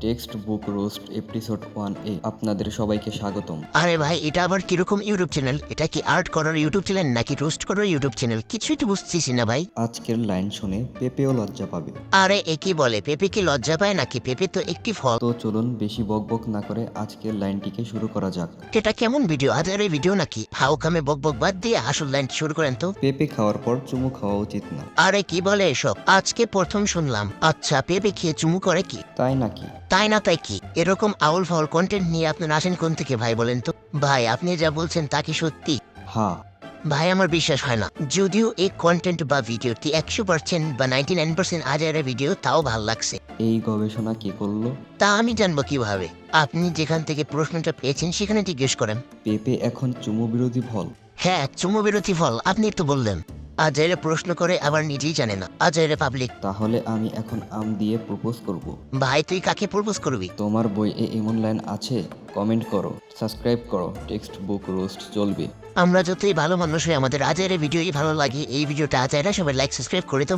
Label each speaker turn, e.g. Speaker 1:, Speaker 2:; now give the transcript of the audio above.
Speaker 1: Text book roast episode one এ আপনাদের সবাইকে স্বাগতম।
Speaker 2: আরে ভাই এটা আবার কীরকম ইউটিউব চ্যানেল? এটা কি আর্ট করার ইউটিউব চ্যানেল নাকি রোস্ট করার ইউটিউব চ্যানেল? কিছুই তো বুঝতেছি না ভাই।
Speaker 1: আজকের লাইন শুনে পেপেও লজ্জা পাবে।
Speaker 2: আরে একই বলে পেঁপে কি লজ্জা পায় নাকি? পেঁপে তো একটি ফল।
Speaker 1: তো চলুন বেশি বকবক না করে আজকের লাইনটিকে শুরু করা যাক।
Speaker 2: এটা কেমন ভিডিও? আজারে ভিডিও নাকি? হাউ কামে বক বক বাদ দিয়ে আসল লাইন শুরু করেন তো।
Speaker 1: পেঁপে খাওয়ার পর চুমু খাওয়া উচিত না।
Speaker 2: আরে কি বলে এসব? আজকে প্রথম শুনলাম। আচ্ছা পেঁপে খেয়ে চুমু করে কি?
Speaker 1: তাই নাকি?
Speaker 2: তাই না তাই কি? এরকম আউল ফাউল কন্টেন্ট নিয়ে আপনার আসেন কোন থেকে ভাই বলেন তো? ভাই আপনি যা বলছেন তা কি সত্যি?
Speaker 1: হ্যাঁ।
Speaker 2: ভাই আমার বিশ্বাস হয় না। যদিও এই কন্টেন্ট বা ভিডিওটি একশো পার্সেন্ট বা নাইনটি নাইন পার্সেন্ট আজারের ভিডিও তাও ভালো লাগছে।
Speaker 1: এই গবেষণা কে করল?
Speaker 2: তা আমি জানব কীভাবে। আপনি যেখান থেকে প্রশ্নটা পেয়েছেন সেখানে জিজ্ঞেস করেন।
Speaker 1: পেঁপে এখন চুমু বিরোধী ফল।
Speaker 2: হ্যাঁ চুমু বিরতি ফল আপনি একটু বললেন। আজাইরে প্রশ্ন করে আবার নিজেই জানে না। আজের পাবলিক
Speaker 1: তাহলে আমি এখন আম দিয়ে প্রপোজ করব।
Speaker 2: ভাই তুই কাকে প্রপোজ করবি?
Speaker 1: তোমার বইয়ে এমন লাইন আছে? কমেন্ট করো সাবস্ক্রাইব করো টেক্সট বুক রোস্ট চলবে।
Speaker 2: আমরা যতই ভালো মানুষ হই আমাদের আজের ভিডিও ভালো লাগে। এই ভিডিওটা এরা সবাই লাইক সাবস্ক্রাইব করে তো